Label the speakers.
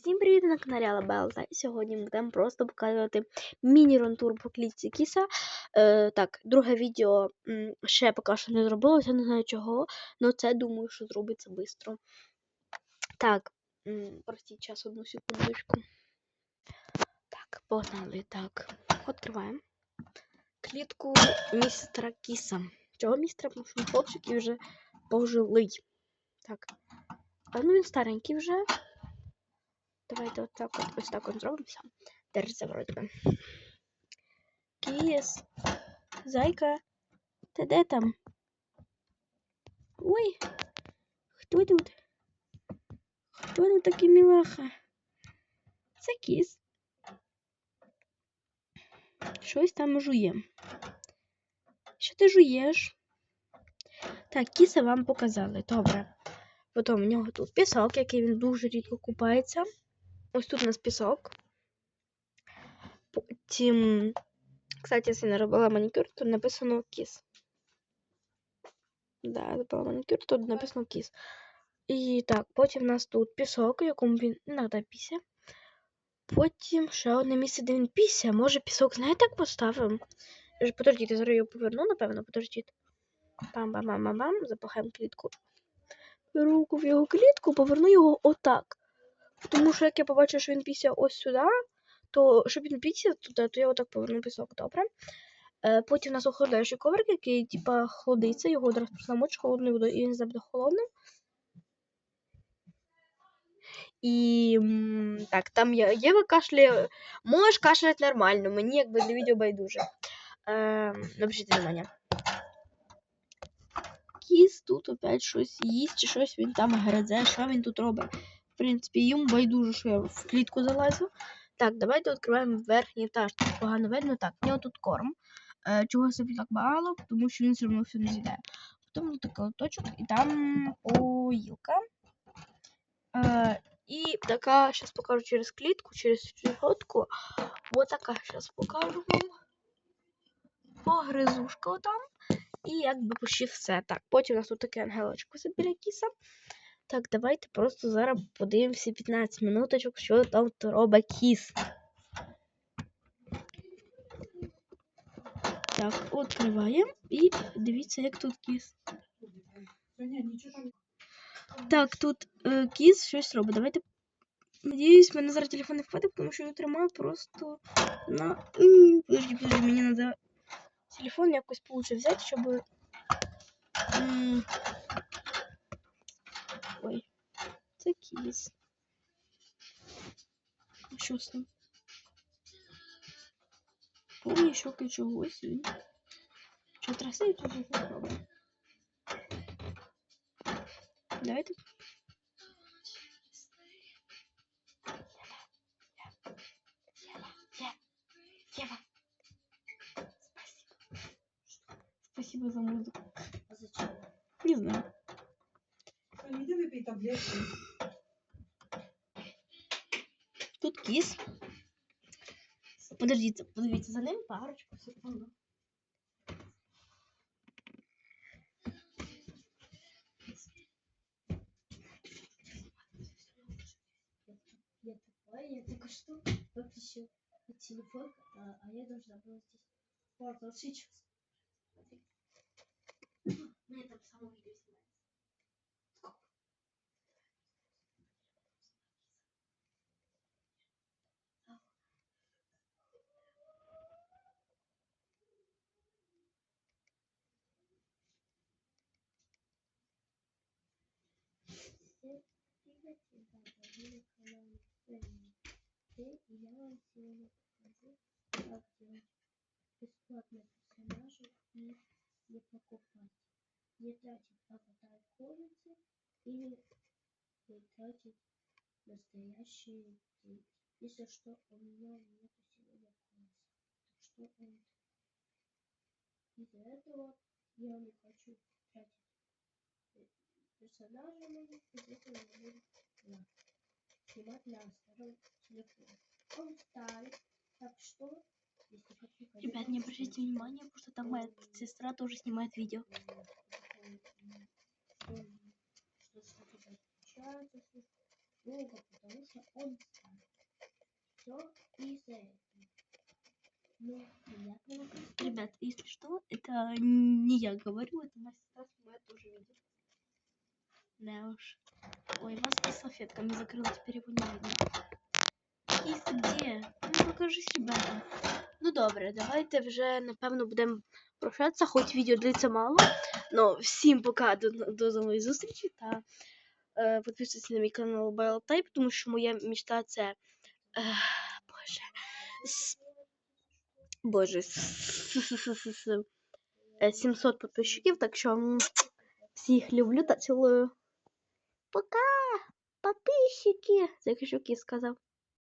Speaker 1: Всім привіт на каналі Алабелта. І сьогодні ми будемо просто показувати міні-ронтур по клітці Кіса. Е, так, друге відео ще поки що не зробилося, не знаю чого, але це думаю, що зробиться швидко. Так, простіть час одну секундочку. Так, погнали. Так, відкриваємо клітку містера Кіса. Чого містера? Тому що хлопчик і вже пожилий. Так. А він старенький вже. Давайте от так от, ось так от зробимося. Держиться вроді би. Кіс. Зайка. Ти де там? Ой. Хто тут? Хто тут такий мілаха? Це кіс. Щось там жує. Що ти жуєш? Так, кіса вам показали. Добре. Потім у нього тут пісок, який він дуже рідко купається. Ось тут у нас пісок. Потім, кстати, якщо не робила манікюр, то написано кіс. Да, робила манікюр, тут написано кіс. І так, потім у нас тут пісок, у якому він іноді піся. Потім ще одне місце, де він піся. Може пісок, знаєте, як поставимо? Подождіть, зараз його поверну, напевно, подождіть. Бам-бам-бам-бам-бам, запахаємо клітку. Руку в його клітку, поверну його отак. Тому що як я побачу, що він після ось сюди, то щоб він після туди, то я отак поверну пісок, добре. Е, потім у нас охолодаючий коврик, який типа холодиться, його одразу намочиш холодною водою, і він завжди холодним. І так, там є, Єва кашляє. Можеш кашляти нормально, мені якби для відео байдуже. Е, напишіть внимання. Кіс тут опять щось їсть, чи щось він там гризе, що він тут робить. В принципі, йому байдуже, що я в клітку залазю. Так, давайте відкриваємо верхній етаж. Тут погано видно. Так, в нього тут корм. Е, чого собі так багато, тому що він все одно все не з'їдає. Потім такий лоточок, і там поїлка. Е, і така, зараз покажу через клітку, через чехотку. Ось зараз покажу вам. Погризушка там. І якби почти все. Так, потім у нас тут таке ангелочко біля кіса. Так, давайте просто зараз подивимося 15 минуточок, що там робить кіс. Так, відкриваємо і дивіться, як тут кіс. Так, тут е, кіс щось робить. Давайте. Надіюсь, мене зараз телефон не впаде, тому що я тримаю просто на. Подожди, подожди, мені треба телефон якось получше взяти, щоб. М, Ой, це кіс. Що з ним? Повні щоки чогось він. Що траси тут робить? Давайте. Спасибо за музыку.
Speaker 2: А зачем?
Speaker 1: Не знаю.
Speaker 2: Выпей таблетки.
Speaker 1: Тут кіс. Подождите, подивіться за ним парочку секунду.
Speaker 3: Я только что выключил телефон, а, а я должна была здесь портал сейчас.
Speaker 1: На этом самом видео
Speaker 3: Привет, ребята, вы на канале Фэмили. И я вам сегодня покажу, как делать бесплатные персонажи и не покупать. Не тратить аватар комнаты или не тратить настоящие деньги. Если что, у меня нет сегодня комнаты. Так что он из-за этого я не хочу тратить персонажа моих, из этого я буду на, снимать на старом телефоне. Он старый, так что, если хотите...
Speaker 1: Ребят, не обращайте внимания, потому что там моя сестра тоже снимает видео.
Speaker 3: Что что-то подключается, долго, потому что он старый. Все из-за этого. Ну, приятного.
Speaker 1: Ребят, если что, это не я говорю, это моя сестра снимает тоже видео. Да уж. Ой, вас с салфетками закрыла, теперь его не видно. Кіс, де? Ну покажись, ребята. Ну добре, давайте вже напевно будемо прощатися, хоч відео длиться мало. Ну, всім пока до, до нової зустрічі та е, підписуйтесь на мій канал BioType, тому що моя мечта це. Е, боже. С, боже, с, с, с, с, с, е, 700 підписчиків, так що всіх люблю та цілую. Пока, подписчики! як Жуки сказав.